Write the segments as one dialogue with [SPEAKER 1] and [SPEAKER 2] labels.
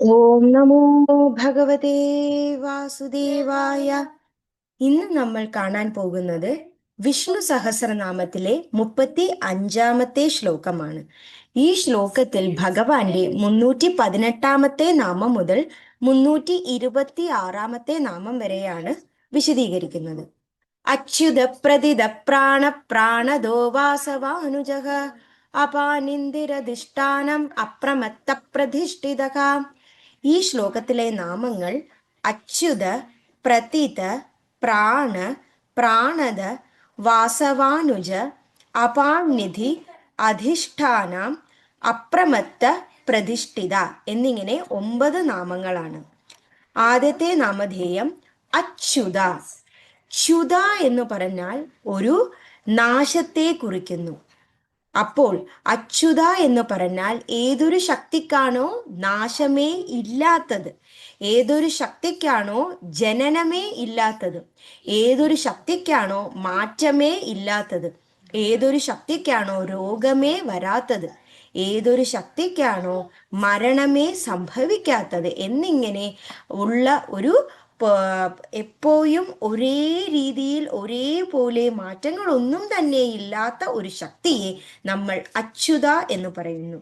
[SPEAKER 1] ഓം നമോ ഭഗവതേ വാസുദേവായ. ഇന്ന് നമ്മൾ കാണാൻ പോകുന്നത് വിഷ്ണു സഹസ്രനാമത്തിലെ മുപ്പത്തി അഞ്ചാമത്തെ ശ്ലോകമാണ്. ഈ ശ്ലോകത്തിൽ ഭഗവാന്റെ മുന്നൂറ്റി പതിനെട്ടാമത്തെ നാമം മുതൽ മുന്നൂറ്റി ഇരുപത്തി ആറാമത്തെ നാമം വരെയാണ് വിശദീകരിക്കുന്നത്. അച്യുത പ്രതിത പ്രാണ പ്രാണദോ വാസവാനുജക അപാനിന്ദിരധിഷ്ഠാനം അപ്രമത്ത പ്രതിഷ്ഠിതക ഈ ശ്ലോകത്തിലെ നാമങ്ങൾ അച്യുത പ്രതിത പ്രാണ പ്രാണത വാസവാനുജ അപാനിധി അധിഷ്ഠാനം അപ്രമത്ത പ്രതിഷ്ഠിത എന്നിങ്ങനെ ഒമ്പത് നാമങ്ങളാണ്. ആദ്യത്തെ നാമധേയം അച്യുത. ച്യുത എന്ന് പറഞ്ഞാൽ ഒരു നാശത്തെ കുറിക്കുന്നു. അപ്പോൾ അച്യുത എന്ന് പറഞ്ഞാൽ ഏതൊരു ശക്തിക്കാണോ നാശമേ ഇല്ലാത്തത്. ഏതൊരു ശക്തിക്കാണോ ജനനമേ ഇല്ലാത്തത്. ഏതൊരു ശക്തിക്കാണോ മാറ്റമേ ഇല്ലാത്തത്. ഏതൊരു ശക്തിക്കാണോ രോഗമേ വരാത്തത്. ഏതൊരു ശക്തിക്കാണോ മരണമേ സംഭവിക്കാത്തത്. എന്നിങ്ങനെ ഉള്ള ഒരു എപ്പോഴും ഒരേ രീതിയിൽ ഒരേപോലെ മാറ്റങ്ങളൊന്നും തന്നെ ഇല്ലാത്ത ഒരു ശക്തിയെ നമ്മൾ അച്യുത എന്ന് പറയുന്നു.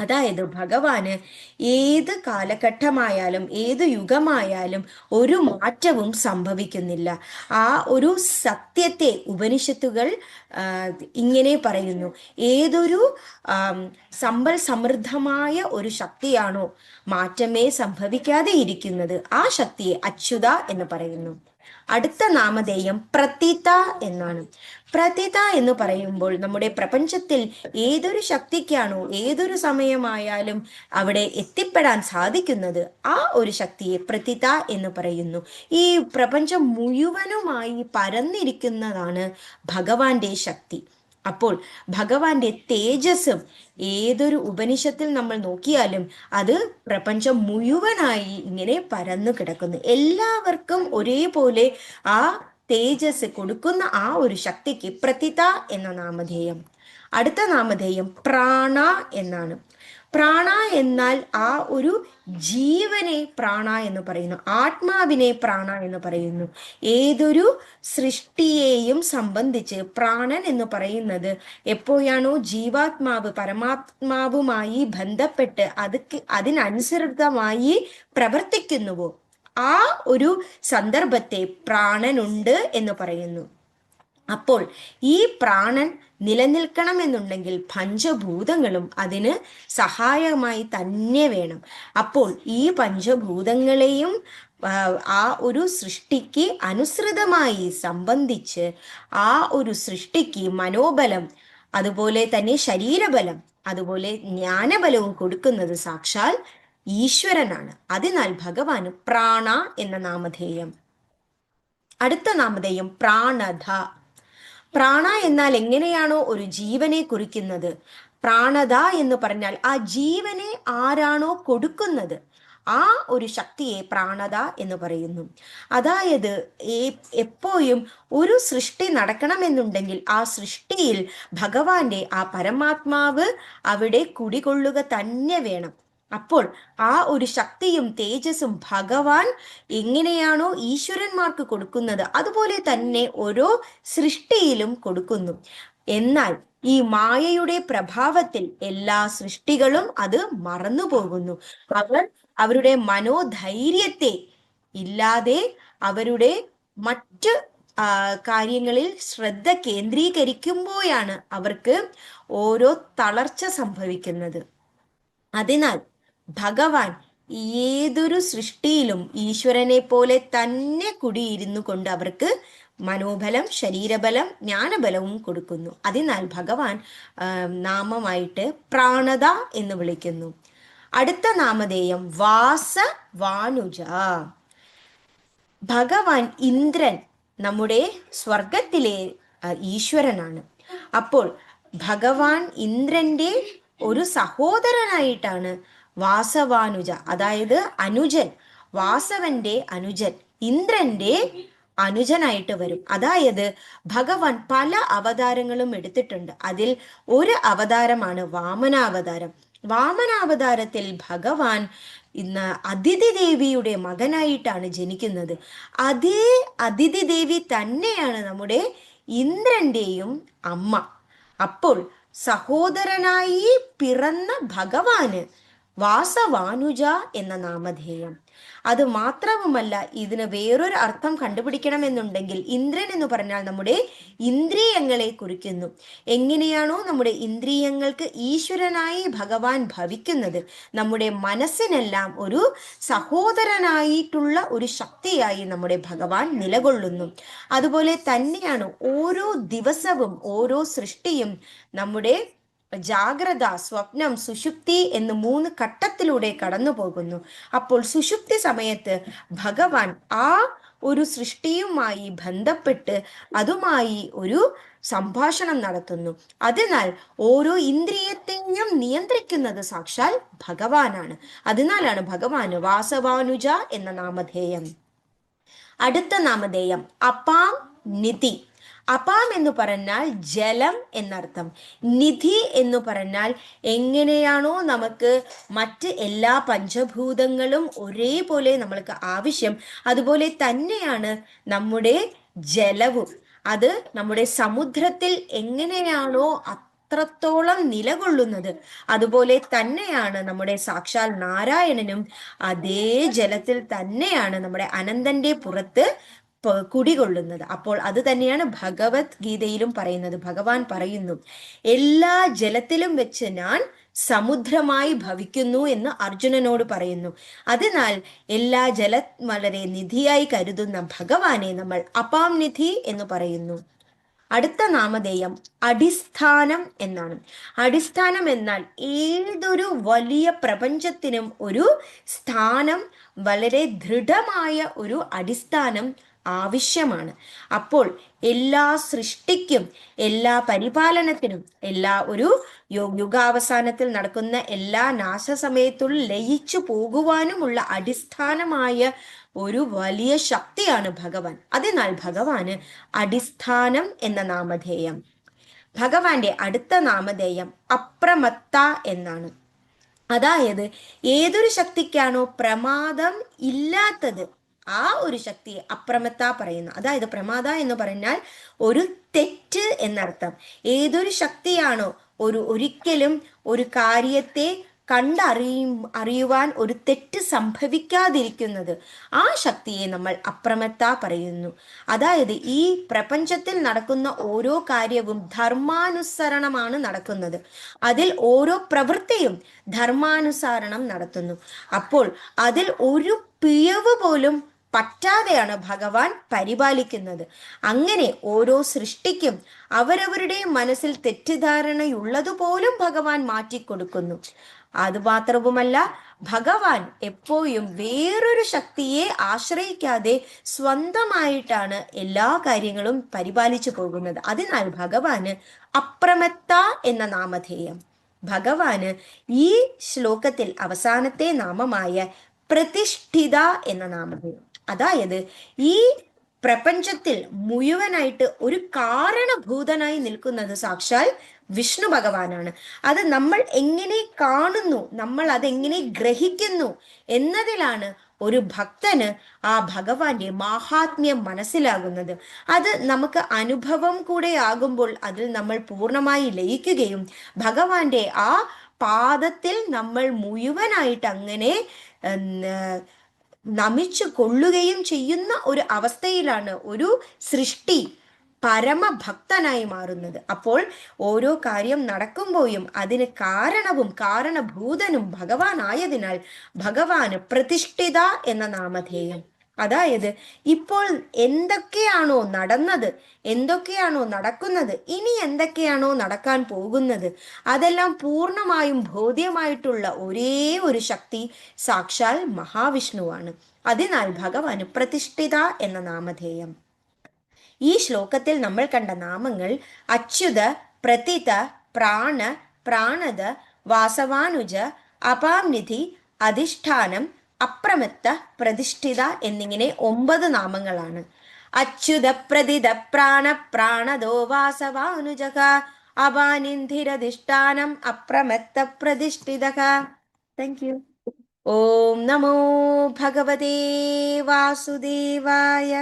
[SPEAKER 1] അതായത് ഭഗവാന് ഏത് കാലഘട്ടമായാലും ഏത് യുഗമായാലും ഒരു മാറ്റവും സംഭവിക്കുന്നില്ല. ആ ഒരു സത്യത്തെ ഉപനിഷത്തുകൾ ഇങ്ങനെ പറയുന്നു. ഏതൊരു സമ്പൽ സമൃദ്ധമായ ഒരു ശക്തിയാണോ മാറ്റമേ സംഭവിക്കാതെ ഇരിക്കുന്നത്? ആ ശക്തിയെ അച്യുത എന്ന് പറയുന്നു. അടുത്ത നാമധേയം പ്രതീത എന്നാണ്. പ്രതീത എന്ന് പറയുമ്പോൾ നമ്മുടെ പ്രപഞ്ചത്തിൽ ഏതൊരു ശക്തിക്കാണോ ഏതൊരു സമയമായാലും അവിടെ എത്തിപ്പെടാൻ സാധിക്കുന്നത് ആ ഒരു ശക്തിയെ പ്രതീത എന്ന് പറയുന്നു. ഈ പ്രപഞ്ചം മുഴുവനുമായി പരന്നിരിക്കുന്നതാണ് ഭഗവാന്റെ ശക്തി. അപ്പോൾ ഭഗവാന്റെ തേജസ്സും ഏതൊരു ഉപനിഷത്തിൽ നമ്മൾ നോക്കിയാലും അത് പ്രപഞ്ചം മുഴുവനായി ഇങ്ങനെ പരന്നു കിടക്കുന്നു. എല്ലാവർക്കും ഒരേപോലെ ആ തേജസ് കൊടുക്കുന്ന ആ ഒരു ശക്തിക്ക് പ്രതിത എന്ന നാമധേയം. അടുത്ത നാമധേയം പ്രാണ എന്നാണ്. പ്രാണ എന്നാൽ ആ ഒരു ജീവനെ പ്രാണ എന്ന് പറയുന്നു. ആത്മാവിനെ പ്രാണ എന്ന് പറയുന്നു. ഏതൊരു സൃഷ്ടിയെയും സംബന്ധിച്ച് പ്രാണൻ എന്ന് പറയുന്നത് എപ്പോഴാണോ ജീവാത്മാവ് പരമാത്മാവുമായി ബന്ധപ്പെട്ട് അത് അതിനനുസൃതമായി പ്രവർത്തിക്കുന്നുവോ ആ ഒരു സന്ദർഭത്തെ പ്രാണനുണ്ട് എന്ന് പറയുന്നു. അപ്പോൾ ഈ പ്രാണൻ നിലനിൽക്കണമെന്നുണ്ടെങ്കിൽ പഞ്ചഭൂതങ്ങളും അതിന് സഹായമായി തന്നെ വേണം. അപ്പോൾ ഈ പഞ്ചഭൂതങ്ങളെയും ആ ഒരു സൃഷ്ടിക്ക് അനുസൃതമായി സംബന്ധിച്ച് ആ ഒരു സൃഷ്ടിക്ക് മനോബലം അതുപോലെ തന്നെ ശരീരബലം അതുപോലെ ജ്ഞാനബലവും കൊടുക്കുന്നത് സാക്ഷാൽ ഈശ്വരനാണ്. അതിനാൽ ഭഗവാന് പ്രാണ എന്ന നാമധേയം. അടുത്ത നാമധേയം പ്രാണധ. പ്രാണ എന്നാൽ എങ്ങനെയാണോ ഒരു ജീവനെ കുറിക്കുന്നത്? പ്രാണത എന്ന് പറഞ്ഞാൽ ആ ജീവനെ ആരാണോ കൊടുക്കുന്നത്? ആ ഒരു ശക്തിയെ പ്രാണത എന്ന് പറയുന്നു. അതായത് എപ്പോഴും ഒരു സൃഷ്ടി നടക്കണമെന്നുണ്ടെങ്കിൽ ആ സൃഷ്ടിയിൽ ഭഗവാന്റെ ആ പരമാത്മാവ് അവിടെ കുടികൊള്ളുക തന്നെ വേണം. അപ്പോൾ ആ ഒരു ശക്തിയും തേജസ്സും ഭഗവാൻ എങ്ങനെയാണോ ഈശ്വരന്മാർക്ക് കൊടുക്കുന്നത് അതുപോലെ തന്നെ ഓരോ സൃഷ്ടിയിലും കൊടുക്കുന്നു. എന്നാൽ ഈ മായയുടെ പ്രഭാവത്തിൽ എല്ലാ സൃഷ്ടികളും അത് മറന്നു പോകുന്നു. അവർ അവരുടെ മനോധൈര്യത്തെ ഇല്ലാതെ അവരുടെ മറ്റ് കാര്യങ്ങളിൽ ശ്രദ്ധ കേന്ദ്രീകരിക്കുമ്പോഴാണ് അവർക്ക് ഓരോ തളർച്ച സംഭവിക്കുന്നത്. അതിനാൽ ഭഗവാൻ ഏതൊരു സൃഷ്ടിയിലും ഈശ്വരനെ പോലെ തന്നെ കുടിയിരുന്നു കൊണ്ട് അവർക്ക് മനോബലം ശരീരബലം ജ്ഞാനബലവും കൊടുക്കുന്നു. അതിനാൽ ഭഗവാൻ നാമമായിട്ട് പ്രാണത എന്ന് വിളിക്കുന്നു. അടുത്ത നാമധേയം വാസ വാനുജ. ഭഗവാൻ ഇന്ദ്രൻ നമ്മുടെ സ്വർഗത്തിലെ ഈശ്വരനാണ്. അപ്പോൾ ഭഗവാൻ ഇന്ദ്രന്റെ ഒരു സഹോദരനായിട്ടാണ് വാസവാനുജ അതായത് അനുജൻ വാസവന്റെ അനുജൻ ഇന്ദ്രന്റെ അനുജനായിട്ട് വരും. അതായത് ഭഗവാൻ പല അവതാരങ്ങളും എടുത്തിട്ടുണ്ട്. അതിൽ ഒരു അവതാരമാണ് വാമനാവതാരം. വാമനാവതാരത്തിൽ ഭഗവാൻ ഇന്ന് അതിഥി ദേവിയുടെ മകനായിട്ടാണ് ജനിക്കുന്നത്. അതേ അതിഥി ദേവി തന്നെയാണ് നമ്മുടെ ഇന്ദ്രന്റെയും അമ്മ. അപ്പോൾ സഹോദരനായി പിറന്ന ഭഗവാന് വാസവാനുജ എന്ന നാമധേയം. അത് മാത്രവുമല്ല ഇതിന് വേറൊരു അർത്ഥം കണ്ടുപിടിക്കണമെന്നുണ്ടെങ്കിൽ ഇന്ദ്രൻ എന്ന് പറഞ്ഞാൽ നമ്മുടെ ഇന്ദ്രിയങ്ങളെ കുറിക്കുന്നു. എങ്ങനെയാണോ നമ്മുടെ ഇന്ദ്രിയങ്ങൾക്ക് ഈശ്വരനായി ഭഗവാൻ ഭവിക്കുന്നത്. നമ്മുടെ മനസ്സിനെല്ലാം ഒരു സഹോദരനായിട്ടുള്ള ഒരു ശക്തിയായി നമ്മുടെ ഭഗവാൻ നിലകൊള്ളുന്നു. അതുപോലെ തന്നെയാണ് ഓരോ ദിവസവും ഓരോ സൃഷ്ടിയും നമ്മുടെ ജാഗ്രത സ്വപ്നം സുഷുപ്തി എന്ന് മൂന്ന് ഘട്ടത്തിലൂടെ കടന്നു പോകുന്നു അപ്പോൾ സുഷുപ്തി സമയത്ത് ഭഗവാൻ ആ ഒരു സൃഷ്ടിയുമായി ബന്ധപ്പെട്ട് അതുമായി ഒരു സംഭാഷണം നടത്തുന്നു. അതിനാൽ ഓരോ ഇന്ദ്രിയത്തെയും നിയന്ത്രിക്കുന്നത് സാക്ഷാൽ ഭഗവാനാണ്. അതിനാലാണ് ഭഗവാന് വാസവാനുജ എന്ന നാമധേയം. അടുത്ത നാമധേയം അപ്പാം നിധി. അപാം എന്ന് പറഞ്ഞാൽ ജലം എന്നർത്ഥം. നിധി എന്ന് പറഞ്ഞാൽ എങ്ങനെയാണോ നമുക്ക് മറ്റ് എല്ലാ പഞ്ചഭൂതങ്ങളും ഒരേപോലെ നമ്മൾക്ക് ആവശ്യം. അതുപോലെ തന്നെയാണ് നമ്മുടെ ജലവും. അത് നമ്മുടെ സമുദ്രത്തിൽ എങ്ങനെയാണോ അത്രത്തോളം നിലകൊള്ളുന്നത്. അതുപോലെ തന്നെയാണ് നമ്മുടെ സാക്ഷാൽ നാരായണനും അതേ ജലത്തിൽ തന്നെയാണ് നമ്മുടെ അനന്തന്റെ പുറത്ത് കുടികൊള്ളുന്നത്. അപ്പോൾ അത് തന്നെയാണ് ഭഗവത് ഗീതയിലും പറയുന്നത്. ഭഗവാൻ പറയുന്നു എല്ലാ ജലത്തിലും വെച്ച് ഞാൻ സമുദ്രമായി ഭവിക്കുന്നു എന്ന് അർജുനനോട് പറയുന്നു. അതിനാൽ എല്ലാ ജല വളരെ നിധിയായി കരുതുന്ന ഭഗവാനെ നമ്മൾ അപാം നിധി എന്ന് പറയുന്നു. അടുത്ത നാമധേയം അടിസ്ഥാനം എന്നാണ്. അടിസ്ഥാനം എന്നാൽ ഏതൊരു വലിയ പ്രപഞ്ചത്തിനും ഒരു സ്ഥാനം വളരെ ദൃഢമായ ഒരു അടിസ്ഥാനം ആവശ്യമാണ്. അപ്പോൾ എല്ലാ സൃഷ്ടിക്കും എല്ലാ പരിപാലനത്തിനും എല്ലാ ഒരു യുഗാവസാനത്തിൽ നടക്കുന്ന എല്ലാ നാശസമയത്തുള്ള ലയിച്ചു പോകുവാനുമുള്ള അടിസ്ഥാനമായ ഒരു വലിയ ശക്തിയാണ് ഭഗവാൻ. അതിനാൽ ഭഗവാന് അടിസ്ഥാനം എന്ന നാമധേയം. ഭഗവാന്റെ അടുത്ത നാമധേയം അപ്രമത്ത എന്നാണ്. അതായത് ഏതൊരു ശക്തിക്കാണോ പ്രമാദം ഇല്ലാത്തത് ആ ഒരു ശക്തിയെ അപ്രമത്ത പറയുന്നു. അതായത് പ്രമാദ എന്ന് പറഞ്ഞാൽ ഒരു തെറ്റ് എന്നർത്ഥം. ഏതൊരു ശക്തിയാണോ ഒരു ഒരിക്കലും ഒരു കാര്യത്തെ കണ്ടറിയും അറിയുവാൻ ഒരു തെറ്റ് സംഭവിക്കാതിരിക്കുന്നത് ആ ശക്തിയെ നമ്മൾ അപ്രമത്ത പറയുന്നു. അതായത് ഈ പ്രപഞ്ചത്തിൽ നടക്കുന്ന ഓരോ കാര്യവും ധർമാനുസരണമാണ് നടക്കുന്നത്. അതിൽ ഓരോ പ്രവൃത്തിയും ധർമാനുസരണം നടത്തുന്നു. അപ്പോൾ അതിൽ ഒരു പിഴവ് പോലും പറ്റാതെയാണ് ഭഗവാൻ പരിപാലിക്കുന്നത്. അങ്ങനെ ഓരോ സൃഷ്ടിക്കും അവരവരുടെ മനസ്സിൽ തെറ്റിദ്ധാരണയുള്ളതുപോലും ഭഗവാൻ മാറ്റിക്കൊടുക്കുന്നു. അതുമാത്രവുമല്ല ഭഗവാൻ എപ്പോഴും വേറൊരു ശക്തിയെ ആശ്രയിക്കാതെ സ്വന്തമായിട്ടാണ് എല്ലാ കാര്യങ്ങളും പരിപാലിച്ചു പോകുന്നത്. അതിനാൽ ഭഗവാന് അപ്രമത്ത എന്ന നാമധേയം. ഭഗവാന് ഈ ശ്ലോകത്തിൽ അവസാനത്തെ നാമമായ പ്രതിഷ്ഠിത എന്ന നാമധേയം. അതായത് ഈ പ്രപഞ്ചത്തിൽ മുഴുവനായിട്ട് ഒരു കാരണഭൂതനായി നിൽക്കുന്നത് സാക്ഷാൽ വിഷ്ണു ഭഗവാനാണ്. അത് നമ്മൾ എങ്ങനെ കാണുന്നു നമ്മൾ അതെങ്ങനെ ഗ്രഹിക്കുന്നു എന്നതിലാണ് ഒരു ഭക്തന് ആ ഭഗവാന്റെ മാഹാത്മ്യം മനസ്സിലാകുന്നത്. അത് നമുക്ക് അനുഭവം കൂടെ ആകുമ്പോൾ അതിൽ നമ്മൾ പൂർണമായി ലയിക്കുകയും ഭഗവാന്റെ ആ പാദത്തിൽ നമ്മൾ മുഴുവനായിട്ട് അങ്ങനെ നമിച്ചു കൊള്ളുകയും ചെയ്യുന്ന ഒരു അവസ്ഥയിലാണ് ഒരു സൃഷ്ടി പരമഭക്തനായി മാറുന്നത്. അപ്പോൾ ഓരോ കാര്യം നടക്കുമ്പോഴും അതിന് കാരണവും കാരണഭൂതനും ഭഗവാനായതിനാൽ ഭഗവാന് പ്രതിഷ്ഠിത എന്ന നാമധേയം. അതായത് ഇപ്പോൾ എന്തൊക്കെയാണോ നടന്നത് എന്തൊക്കെയാണോ നടക്കുന്നത് ഇനി എന്തൊക്കെയാണോ നടക്കാൻ പോകുന്നത് അതെല്ലാം പൂർണമായും ബോധ്യമായിട്ടുള്ള ഒരേ ഒരു ശക്തി സാക്ഷാൽ മഹാവിഷ്ണുവാണ്. അതിനാൽ ഭഗവാന് പ്രതിഷ്ഠിത എന്ന നാമധേയം. ഈ ശ്ലോകത്തിൽ നമ്മൾ കണ്ട നാമങ്ങൾ അച്യുത പ്രതിത പ്രാണ പ്രാണത വാസവാനുജ അപാംനിധി അധിഷ്ഠാനം അപ്രമത്ത പ്രതിഷ്ഠിത എന്നിങ്ങനെ ഒമ്പത് നാമങ്ങളാണ്. അച്യുത പ്രതിത പ്രാണ പ്രാണദോ വാസവാനുജക അപാനിന്ധിരധിഷ്ഠാനം അപ്രമത്ത പ്രതിഷ്ഠിത. താങ്ക് യു ഓം നമോ ഭഗവതേ വാസുദേവായ